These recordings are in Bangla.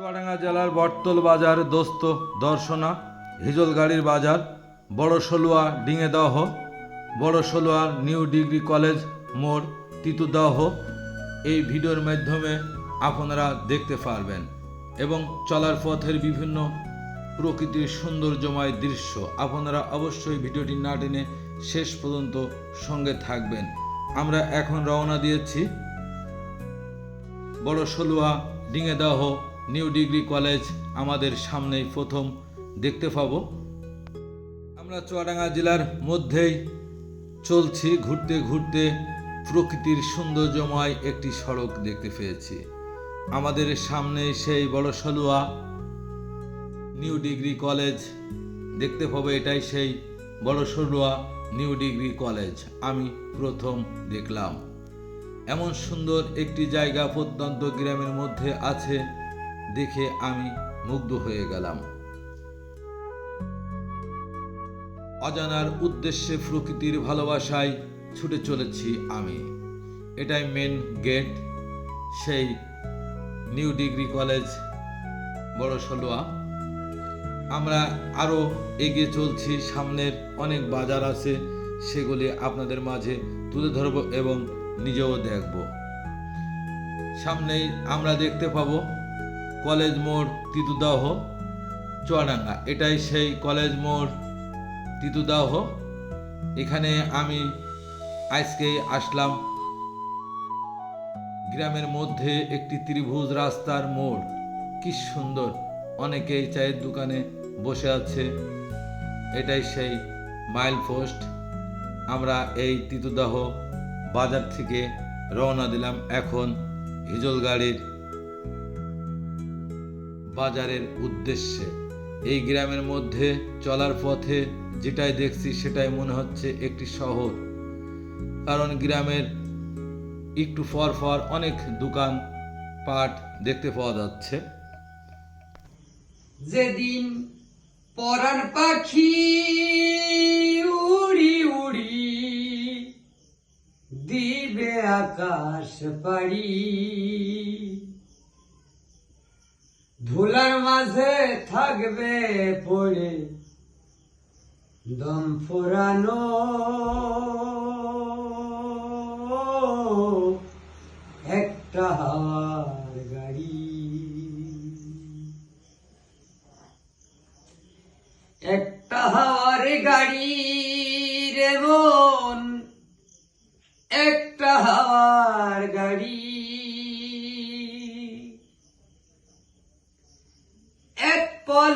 চুয়াডাঙ্গা জেলার বটতল বাজার দোস্ত দর্শনা হিজলগাড়ির বাজার, বড় সলুয়া ডিঙেদহ, বড় সলুয়া নিউ ডিগ্রি কলেজ, মোড় তিতুদহ। এই ভিডিওর মাধ্যমে আপনারা দেখতে পারবেন এবং চলার পথের বিভিন্ন প্রকৃতির সৌন্দর্যময় দৃশ্য আপনারা অবশ্যই ভিডিওটি না টেনে শেষ পর্যন্ত সঙ্গে থাকবেন। আমরা এখন রওনা দিয়েছি বড় Saluya, Dingedaha new degree college আমাদের সামনেই প্রথম দেখতে পাবো। আমরা চুয়াডাঙ্গা জেলার মধ্যেই চলছি, ঘুরতে ঘুরতে প্রকৃতির সৌন্দর্যময় একটি সড়ক দেখতে পেয়েছি। আমাদের সামনে সেই বড় সলুয়া নিউ ডিগ্রি কলেজ দেখতে পাবো এটাই সেই বড় সলুয়া নিউ ডিগ্রি কলেজ আমি প্রথম দেখলাম। এমন সুন্দর একটি জায়গা প্রত্যন্ত গ্রামের মধ্যে আছে দেখে আমি মুগ্ধ হয়ে গেলাম। অজানার উদ্দেশ্যে প্রকৃতির ভালোবাসায় ছুটে চলেছি আমি। এটাই মেন গেট সেই নিউ ডিগ্রি কলেজ বড় সলোয়া আমরা আরও এগিয়ে চলছি, সামনের অনেক বাজার আছে, সেগুলি আপনাদের মাঝে তুলে ধরব এবং নিজেও দেখব। সামনেই আমরা দেখতে পাবো কলেজ মোড় তিতুদাহ, চুয়াডাঙ্গা। এটাই সেই কলেজ মোড় তিতুদাহ। এখানে আমি আজকেই আসলাম গ্রামের মধ্যে একটি ত্রিভুজ রাস্তার মোড়। কি সুন্দর। অনেকেই চায়ের দোকানে বসে আছে। এটাই সেই মাইল পোস্ট। আমরা এই তিতুদাহ বাজার থেকে রওনা দিলাম। এখন হিজল গাড়ির বাজারের উদ্দেশ্যে। এই গ্রামের মধ্যে চলার পথে যেটাই দেখছি সেটাই মনে হচ্ছে একটি শহর। কারণ গ্রামের একটু ফর ফর অনেক দোকান পাট দেখতে পাওয়া যাচ্ছে। যেদিন পরাণ পাখি উড়ি উড়ি দিবে আকাশ পাড়ি। ধুলার মাঝে থাকবে পড়ে দম ফুরানো। একটা হাওয়ার গাড়ি। একটা হাওয়ার গাড়ি রে মন, একটা হাওয়ার গাড়ি।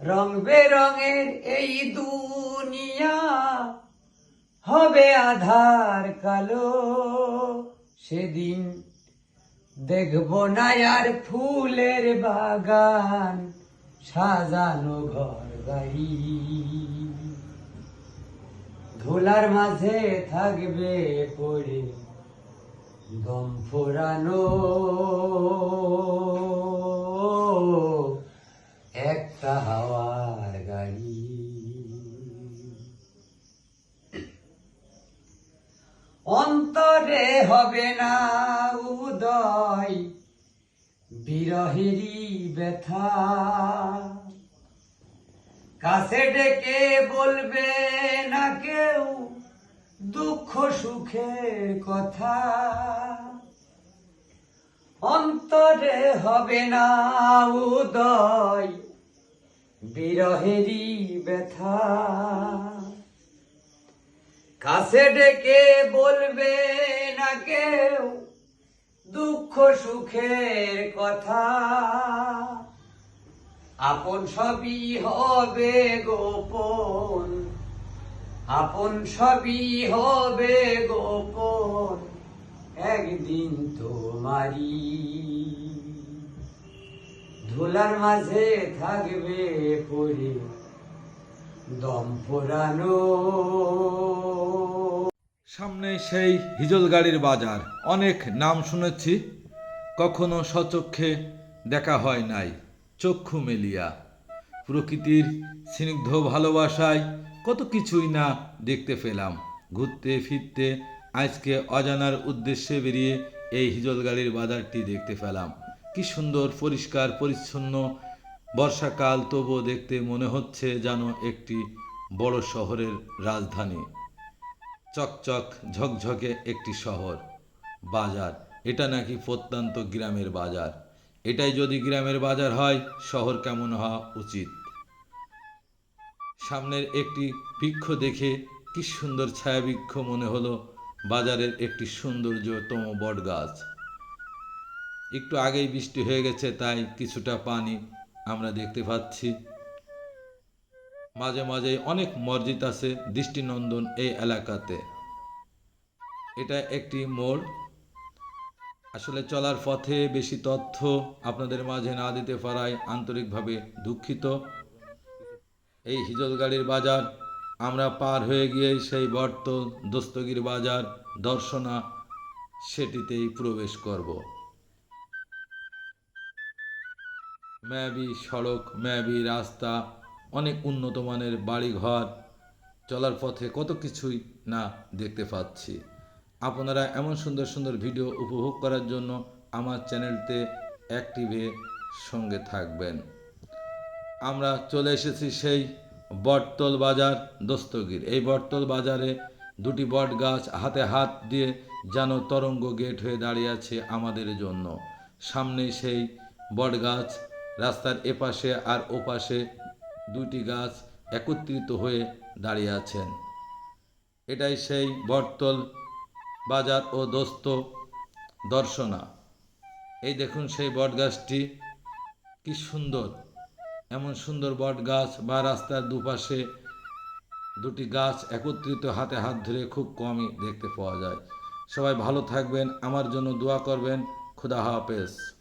রং বেরঙের এই দুনিয়া হবে আধার কালো। সেদিন দেখব না আর ফুলের বাগান, সাজানো ঘর বাড়ি। ধুলার মাঝে থাকবে পড়ে দম ফোরানো একটা হাওয়ার গাড়ি অন্তরে হবে না উদয়। বিরহেরই ব্যথা। কাছে ডেকে বলবে না কেউ দুঃখ সুখের কথা। অন্তরে হবে না উদয়। বিরহেরই ব্যথা। কাছে ডেকে বলবে না কেউ দুঃখ সুখের কথা? আপন সবই হবে গোপন, আপন সবই হবে গোপন, একদিন তোমারি ঝোলার মাঝে থাকবে পড়ে দম ফোরানো সামনে সেই হিজল গাড়ির বাজার। অনেক নাম শুনেছি, কখনো সচক্ষে দেখা হয় নাই। চক্ষু মেলিয়া, প্রকৃতির স্নিগ্ধ ভালোবাসায় কত কিছুই না দেখতে পেলাম। ঘুরতে ফিরতে আজকে অজানার উদ্দেশ্যে বেরিয়ে এই হিজল গাড়ির বাজারটি দেখতে পেলাম। কি সুন্দর, পরিষ্কার, পরিচ্ছন্ন বর্ষাকাল, তবুও দেখতে মনে হচ্ছে যেন একটি বড় শহরের রাজধানী। চকচক ঝকঝকে একটি শহর, বাজার। এটা নাকি প্রত্যন্ত গ্রামের বাজার। এটাই যদি গ্রামের বাজার হয়, শহর কেমন হওয়া উচিত? সামনের একটি বৃক্ষ দেখে কি সুন্দর ছায়া বৃক্ষ মনে হলো বাজারের একটি সৌন্দর্যতম বট গাছ একটু আগেই বৃষ্টি হয়ে গেছে, তাই কিছুটা পানি আমরা দেখতে পাচ্ছি। মাঝে মাঝে অনেক মসজিদ আছে দৃষ্টিনন্দন এই এলাকাতে। এটা একটি মোড়। আসলে চলার পথে বেশি তথ্য আপনাদের মাঝে না দিতে পারায় আন্তরিকভাবে দুঃখিত। এই হিজল গাড়ির বাজার, আমরা পার হয়ে গিয়ে সেই বর্ত দস্তগির বাজার দর্শনা সেটিতেই প্রবেশ করব। ম্যাবি সড়ক, ম্যাবি রাস্তা অনেক উন্নত মানের বাড়িঘর চলার পথে কত কিছুই না দেখতে পাচ্ছি। আপনারা এমন সুন্দর সুন্দর ভিডিও উপভোগ করার জন্য আমার চ্যানেলতে অ্যাক্টিভে সঙ্গে থাকবেন। আমরা চলে এসেছি সেই বটতল বাজার দস্তগির। এই বটতল বাজারে দুটি বট গাছ হাতে হাত দিয়ে যেন তরঙ্গ গেট হয়ে দাঁড়িয়ে আছে আমাদের জন্য। সামনে সেই বট গাছ, রাস্তার এপাশে আর ওপাশে দুটি গাছ একত্রিত হয়ে দাঁড়িয়ে আছেন। এটাই সেই বটতল, বাজার ও দোস্ত দর্শনা। এই দেখুন সেই বট গাছটি কি সুন্দর। এমন সুন্দর বট গাছ বা রাস্তার দুপাশে দুটি গাছ একত্রিত হাতে হাত ধরে খুব কমই দেখতে পাওয়া যায়। সবাই ভালো থাকবেন, আমার জন্য দোয়া করবেন। খুদা হাফেজ।